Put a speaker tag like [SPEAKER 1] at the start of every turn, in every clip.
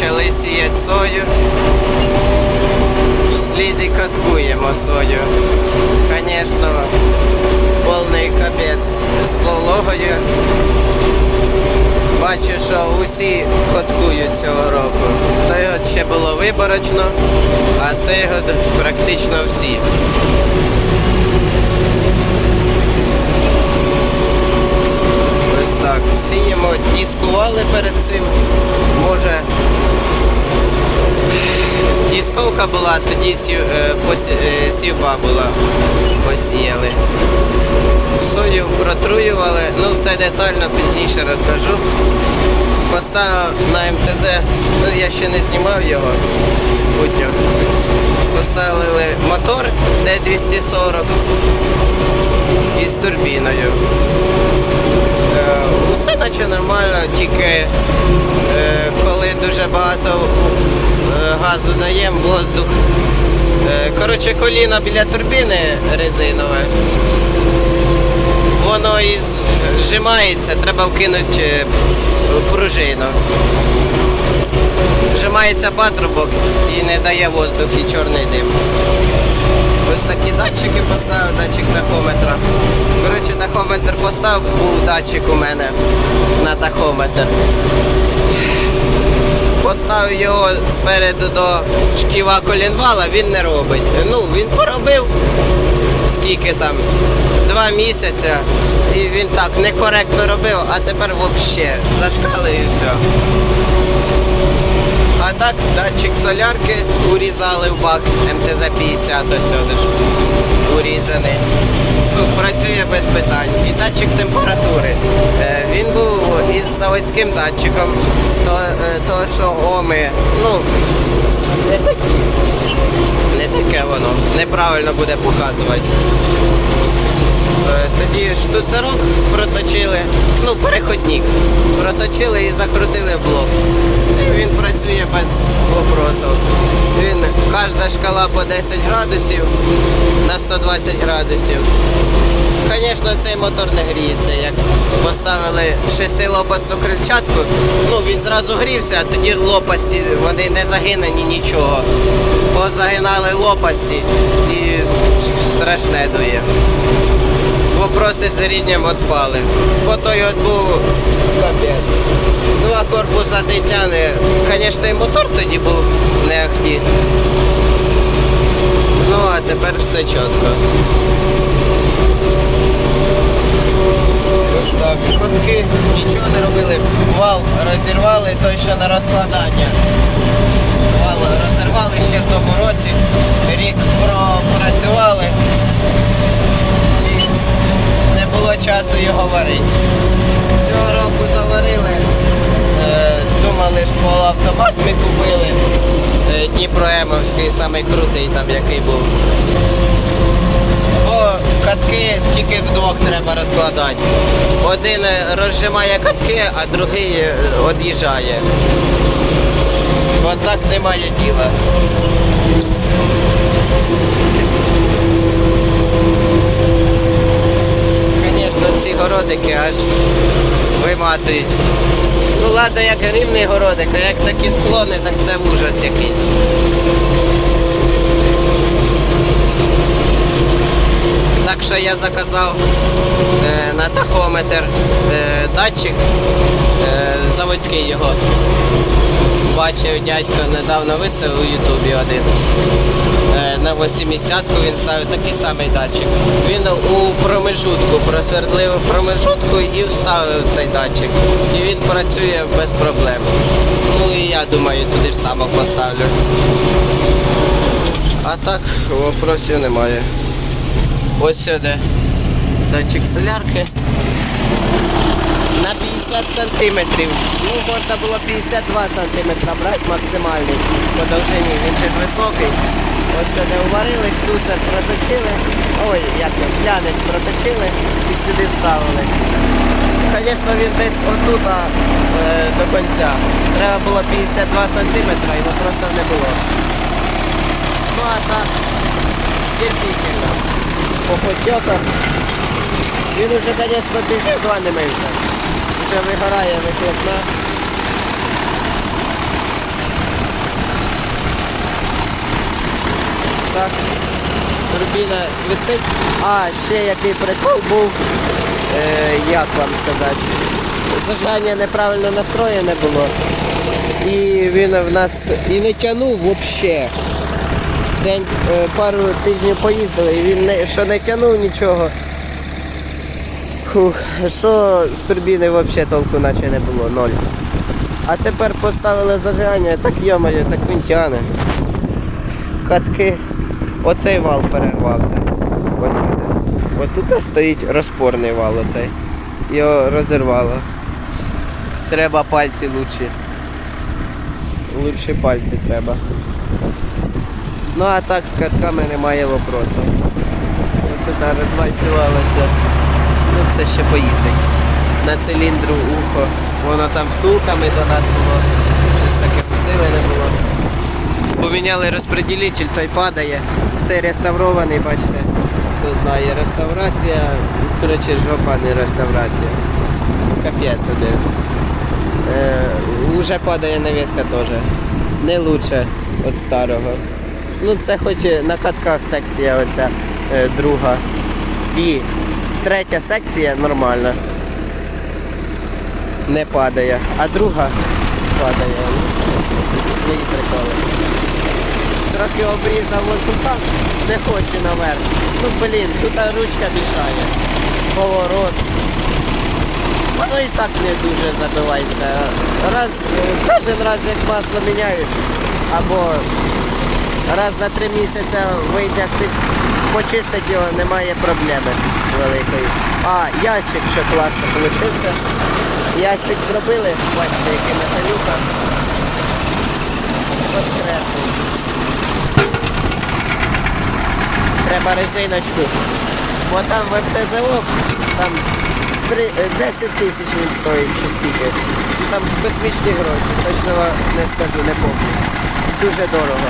[SPEAKER 1] почали сіяти сою. Сліди каткуємо сою. Звісно, повний капець з вологою. Бачу, що усі коткують цього року. Той год ще було виборочно, а цей год практично всі. Ось так. Сіємо, дискували перед цим. Може. Дісковка була, тоді сів, е, е, сівба була. Посіяли. Сою протруювали, ну все детально пізніше розкажу. Поставив на МТЗ, ну я ще не знімав його. Путню. Поставили мотор Д240 із турбіною. Е, Усе наче нормально, тільки е, коли дуже багато е, газу даємо, воздух. Е, Коротше, коліно біля турбіни резинове. Воно і зжимається, треба вкинути пружину. Зжимається патрубок і не дає воздух і чорний дим. Ось такі датчики поставив, датчик тахометра. Коротше, тахометр поставив, був датчик у мене на тахометр. Поставив його спереду до шківа колінвала, він не робить. Ну, він поробив скільки там, два місяці, і він так некоректно робив, а тепер взагалі зашкали і все. Так, датчик солярки урізали в бак МТЗ-50 ось. Урізаний. Ну, працює без питань. І датчик температури. Е, він був із заводським датчиком. То, е, то що оми, ну. Не таке воно. Неправильно буде показувати. Е, Тоді штуцерок проточили, ну переходник, проточили і закрутили блок. Він працює без вопросів. Він, кожна шкала по 10 градусів на 120 градусів. Звісно, цей мотор не гріється. Як поставили шестилопастну крильчатку, ну він зразу грівся, а тоді лопасті, вони не загинені нічого. От загинали лопасті і страшне дує. Вопроси з рідням відпали. Бо той от був. Два корпуса дитяни. Звісно, і мотор тоді був не ахті. Ну а тепер все чітко. Ось так. Котки нічого не робили. Вал розірвали, той ще на розкладання. Вал розірвали ще в тому році. Рік пропрацювали. І не було часу його варити. Цього року заварили. Е, Думали, що полуавтомат ми купили. Е, Дніпроемовський, самий крутий там який був. Бо катки тільки вдвох треба розкладати. Один е, розжимає катки, а другий е, Так немає діла. Звісно, ці городики аж виматують. Ну ладно, як рівний городик, а як такі склони, так це ужас якийсь. Так що я заказав е, на тахометр е, датчик, е, заводський його. Бачив дядько недавно виставив у Ютубі один. Е, на 80-ку він ставив такий самий датчик. Він у промежутку просвердлив промежутку і вставив цей датчик. І він працює без проблем. Ну і я думаю, туди ж само поставлю. А так, вопросів немає. Ось сюди датчик солярки. На 50 сантиметрів. Ну, можна було 52 сантиметра брати максимальний по довжині, він же високий. Ось сюди уварили, штуцер проточили. Ой, як його, глянець проточили і сюди вставили. Звісно, він десь отут е, до кінця. Треба було 52 сантиметра, його просто не було. Ну а так, терпітельно попотьоках. Він уже, звісно, тиждень два не мився. Вже вигорає вихлопна. Так, турбіна свистить. А, ще який прикол був, е, як вам сказати, зажигання неправильно настроєне було. І він в нас і не тянув взагалі. День е, пару тижнів поїздили, і він не, що не тягнув нічого. Фух, що з турбіни взагалі толку наче не було, ноль. А тепер поставили зажигання, так йомає, так він тягне. Катки. Оцей вал перервався. Ось сюди. Ось тут стоїть розпорний вал оцей. Його розірвало. Треба пальці лучші. Лучші пальці треба. Ну а так з катками немає вопросу. Тут розвальцювалося. Ну це ще поїздить. На циліндру ухо. Воно там втулками до нас було. Щось таке посилене було. Поміняли розподілитель, той падає. Цей реставрований, бачите. Хто знає, реставрація. Коротше, жопа не реставрація. Капець один. Е, уже падає навіска теж. Не лучше від старого. Ну це хоч на катках секція оця е, друга. І третя секція нормальна. Не падає, а друга падає. Свої приколи. Трохи обрізав воздуха, не хоче наверх. Ну блін, тут ручка мішає. Поворот. Воно і так не дуже забивається. Раз, кожен раз як масло міняєш, або раз на три місяці витягти, почистити його, немає проблеми великої. А, ящик ще класно вийшов. Ящик зробили, бачите, який металюка. Конкретний. Треба резиночку. Бо там в МТЗО там три- е, 10 тисяч він стоїть чи скільки. Там космічні гроші, точно не скажу, не пам'ятаю. Дуже дорого.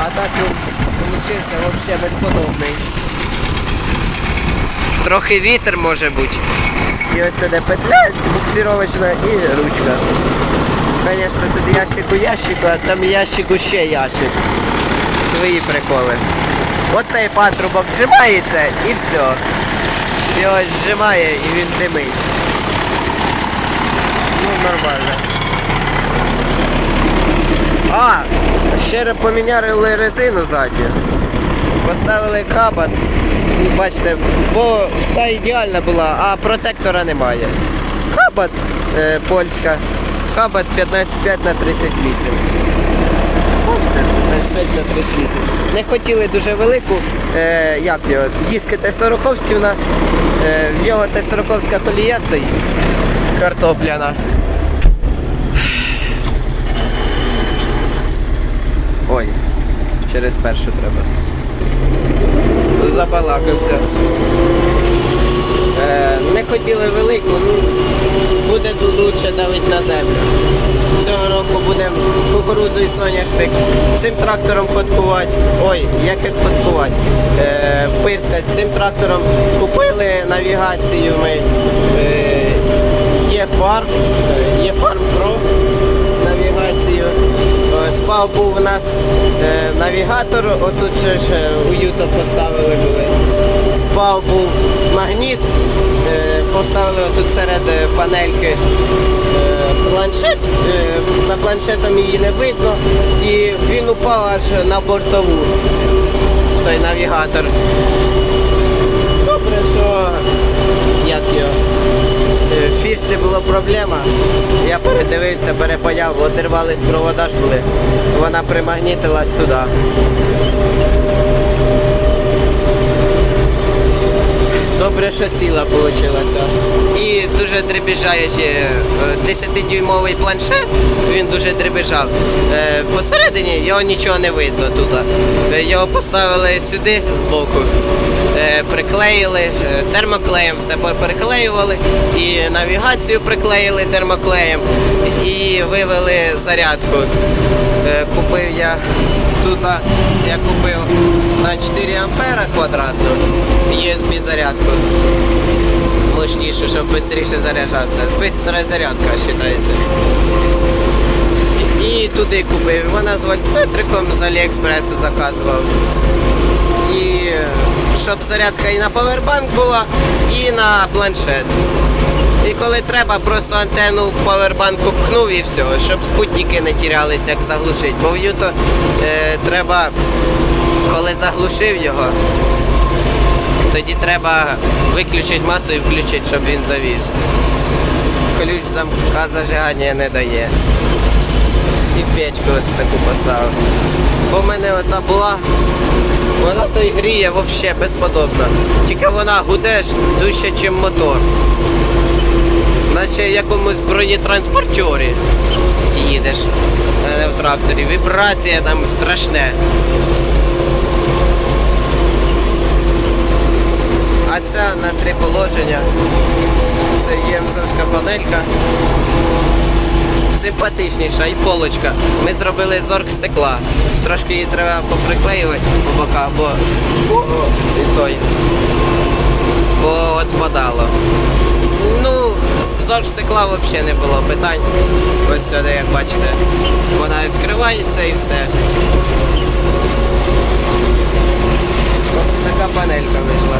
[SPEAKER 1] А так він получився взагалі безподобний. Трохи вітер може бути. І ось сюди петля буксировочна і ручка. Звісно, тут ящик у ящику, а там ящик ще ящик. Свої приколи. Оцей патрубок зжимається і все. Його зжимає і він димить. Ну, нормально. А, раз поміняли резину задню. Поставили кабат. Бачите, бо та ідеальна була, а протектора немає. Кабат е, польська. Кабат 15,5 на 38. Бачите, 15,5 на 38. Не хотіли дуже велику, е, як його, диски Т-40 у нас. Е, в нього Т-40 колія стоїть. Картопляна. Ой, через першу треба. Забалакався. Е, не хотіли велику, ну буде лучше давити на землю. Цього року будемо кукурудзу і соняшник цим трактором ходкувати. Ой, як ходкувати? Е, пирскать цим трактором купили навігацію ми. Е, є фарм, е, є фарм навігацію. Спав був у нас е, навігатор, отут же ж е, у Ютуб поставили були. Спав був магніт, е, поставили отут серед е, панельки е, планшет. Е, За планшетом її не видно. І він упав аж на бортову. Той навігатор. Добре, що. Е, була проблема. Я передивився, перепаяв, одірвались провода ж були. Вона примагнітилась туди. Добре, що ціла вийшла. І дуже дребіжає е, 10-дюймовий планшет, він дуже дребіжав. Е, Посередині його нічого не видно тут. Е, Його поставили сюди збоку, е, приклеїли е, термоклеєм, все переклеювали і навігацію приклеїли термоклеєм і вивели зарядку. Е, Купив я тут, я купив на 4 ампера квадратну USB зарядку. Мощнішу, щоб швидше заряджався. Бистра зарядка вважається. І туди купив. Вона з вольтметриком з Аліекспресу заказував. Щоб зарядка і на повербанк була, і на планшет. І коли треба, просто антенну в повербанку пхнув і все, щоб спутники не тірялися, як заглушить. Бо в Юто е, треба, коли заглушив його, тоді треба виключити масу і включити, щоб він завіз. Ключ замка зажигання не дає. І печку таку поставив. Бо в мене ота була, вона то й гріє взагалі безподобно. Тільки вона гуде дужче, ніж мотор. Наче в якомусь бронетранспортері їдеш, а не в тракторі. Вібрація там страшне. А ця на три положення. Це ємсовська панелька. Симпатичніша і полочка. Ми зробили з оргстекла. Трошки її треба поприклеювати по боках, бо і той. Бо отпадало. Ну, з оргстекла взагалі не було питань. Ось сюди, як бачите, вона відкривається і все. Ось така панелька вийшла.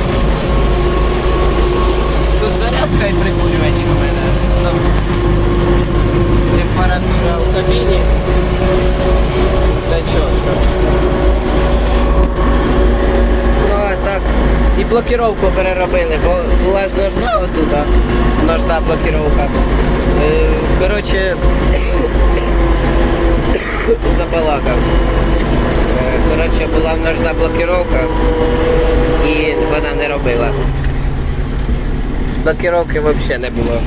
[SPEAKER 1] Тут зарядка і прикурювач у мене. Температура в кабіні. Все чітко. Ну а так. І блокіровку переробили, бо була ж ножна отута. Ножна блокіровка. Е, Коротше, забалакав. Е, Коротше, була ножна блокіровка і вона не робила. Блокировки взагалі не було.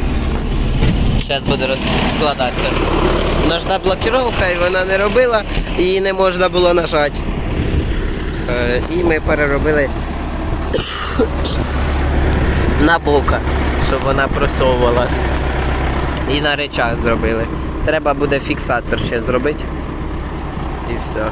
[SPEAKER 1] Зараз буде розкладатися. Ножна блокировка і вона не робила, її не можна було нажати. Е, І ми переробили на бока, щоб вона просовувалась. І на речах зробили. Треба буде фіксатор ще зробити. І все.